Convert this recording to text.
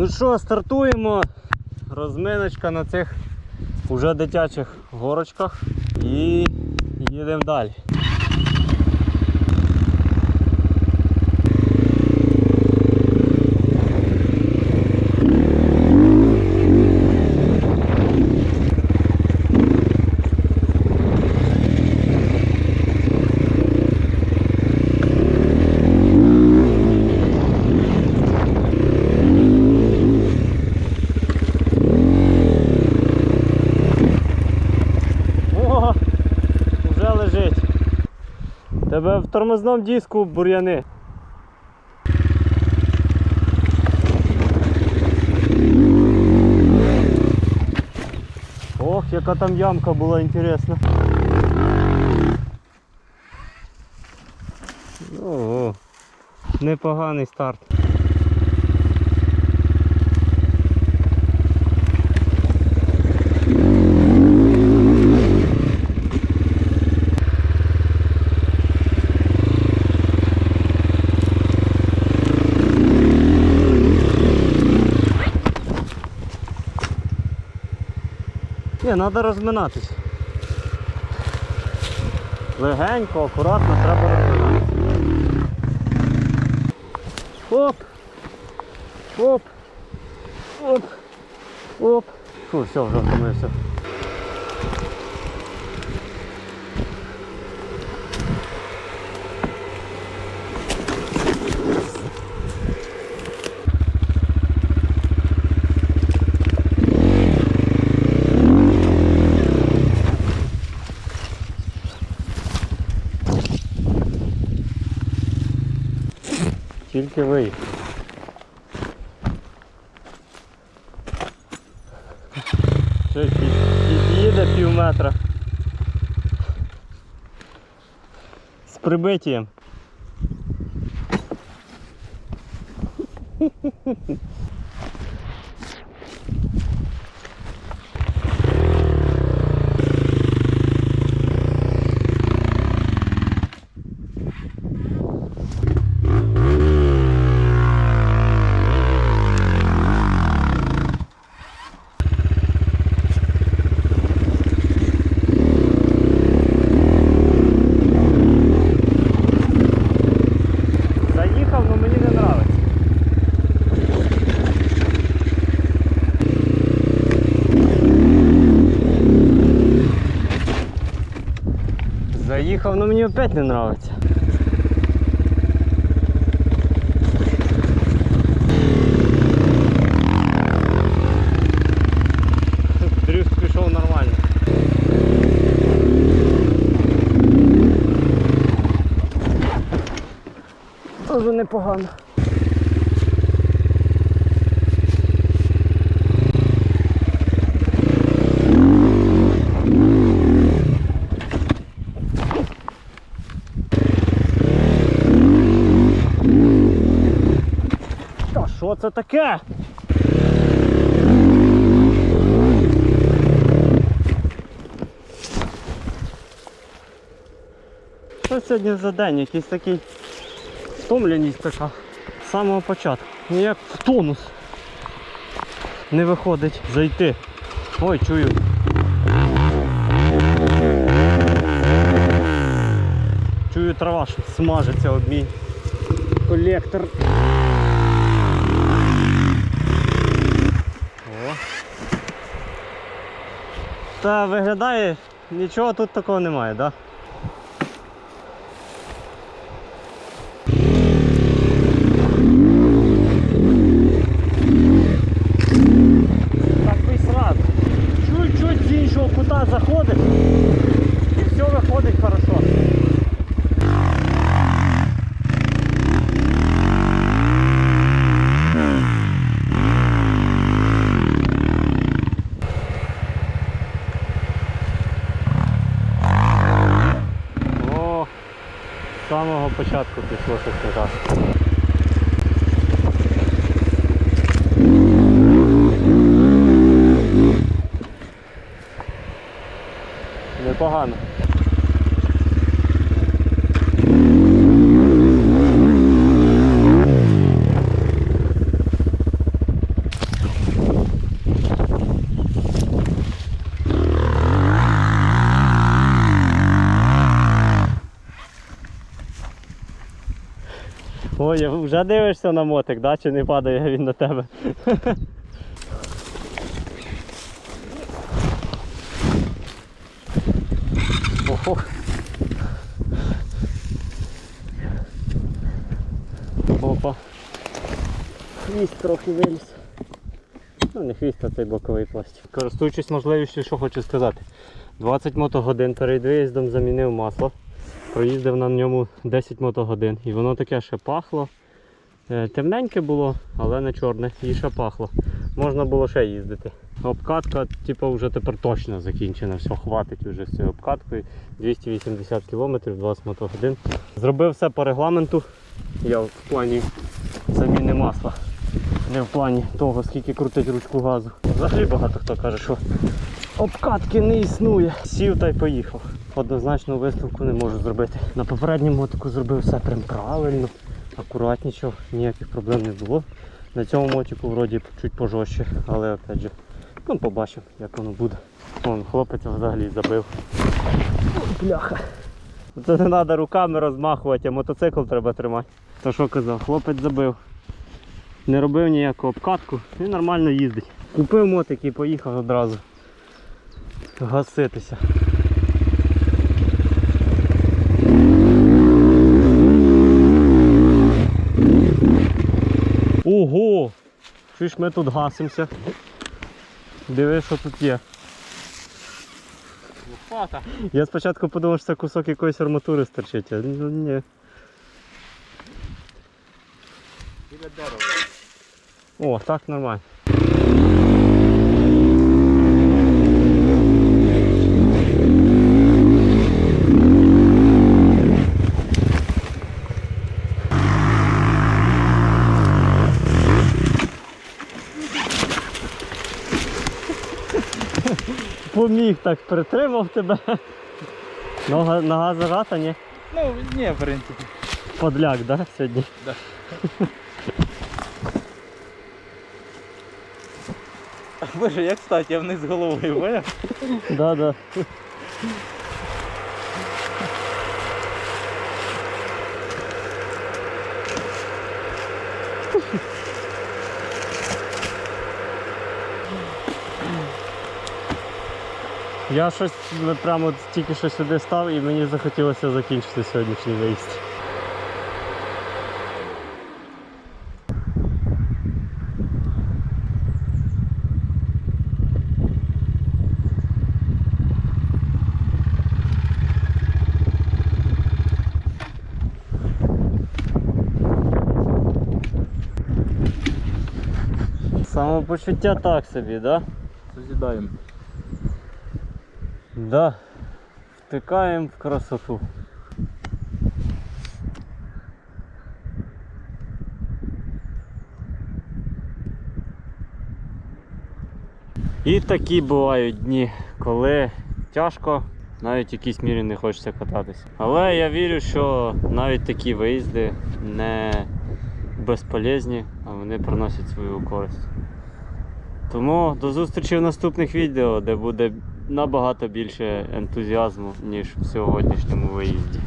Ну що, стартуємо. Розминочка на цих уже дитячих горочках і їдемо далі. О, вже лежить. Тебе в тормозному диску бур'яни. Ох, яка там ямка була інтересна. Ого, непоганий старт. Ні, треба розминатись. Легенько, акуратно треба розминатися. Оп! Оп! Оп! Оп! Фу, все, вже втомився. Тільки виїхав. Ще під- під'їде пів метра. З прибиттям. Заїхав, але мені опять не подобається. Непогано. Та що це таке? Що сьогодні за день? Якийсь такий втомленість така з самого початку. Ніяк в тонус не виходить зайти. Ой, чую. Чую трава, що смажиться об мій колектор. Та виглядає, нічого тут такого немає, Так би й сразу. Чуть-чуть з іншого кута заходиш і все виходить хорошо. О, з самого початку пішло щось не так. Непогано. Ой, вже дивишся на мотик, да? чи не падає він на тебе? Ого. Опа. Хвіст трохи виліз. Ну, не хвіст, а цей боковий пластик. Користуючись можливістю, що хочу сказати. 20 мотогодин перед виїздом замінив масло. Проїздив на ньому 10 мотогодин. І воно таке ще пахло. Е, Темненьке було, але не чорне, і ще пахло. Можна було ще їздити. Обкатка, типу, вже тепер точно закінчена. Все, хватить вже з цією обкаткою. 280 км, 20 мотогодин. Зробив все по регламенту. Я в плані заміни масла. Не в плані того, скільки крутить ручку газу. Взагалі багато хто каже, що обкатки не існує. Сів та й поїхав. Однозначну висновку не можу зробити. На попередньому мотику зробив все прям правильно, акуратнічо, ніяких проблем не було. На цьому мотику вроді чуть пожорстче, але опять же, ну побачимо, як воно буде. Вон хлопець взагалі забив. Бляха. Це не треба руками розмахувати, а мотоцикл треба тримати. То що казав, хлопець забив. Не робив ніяку обкатку і нормально їздить. Купив мотик і поїхав одразу гаситися. Ого! Чуєш, ми тут гасимося. Диви, що тут є. Лопата. Я спочатку подумав, що це кусок якоїсь арматури стерчить, а ну ні. Біля дерева. О, так нормально. Поміг так, притримав тебе. Нога, нога зажата, ні? Ну, ні, в принципі. Подляк, да, сьогодні? Да. Боже, як стати, я вниз головою, поняв? Так, да. Я щось прямо тільки що сюди став і мені захотілося закінчити сьогоднішній виїзд. Самопочуття так собі, да? Созідаємо. Да. Втикаємо в красоту. І такі бувають дні, коли тяжко, навіть в якійсь мірі не хочеться кататися. Але я вірю, що навіть такі виїзди не безполезні, а вони приносять свою користь. Тому до зустрічі в наступних відео, де буде набагато більше ентузіазму, ніж в сьогоднішньому виїзді.